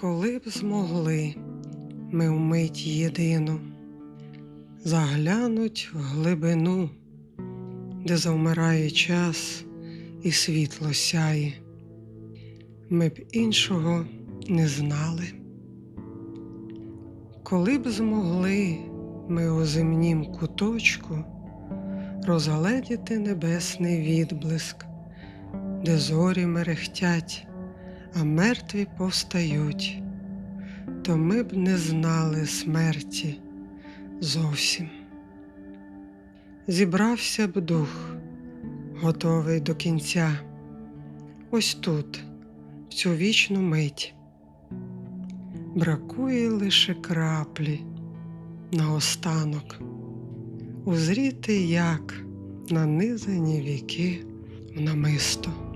Коли б змогли ми вмить єдину заглянуть в глибину, де завмирає час і світло сяє, ми б іншого не знали. Коли б змогли ми у земнім куточку розгледіти небесний відблиск, де зорі мерехтять, а мертві повстають, то ми б не знали смерті зовсім. Зібрався б дух, готовий до кінця, ось тут, в цю вічну мить. Бракує лише краплі наостанок, узріти, як нанизані віки в намисто.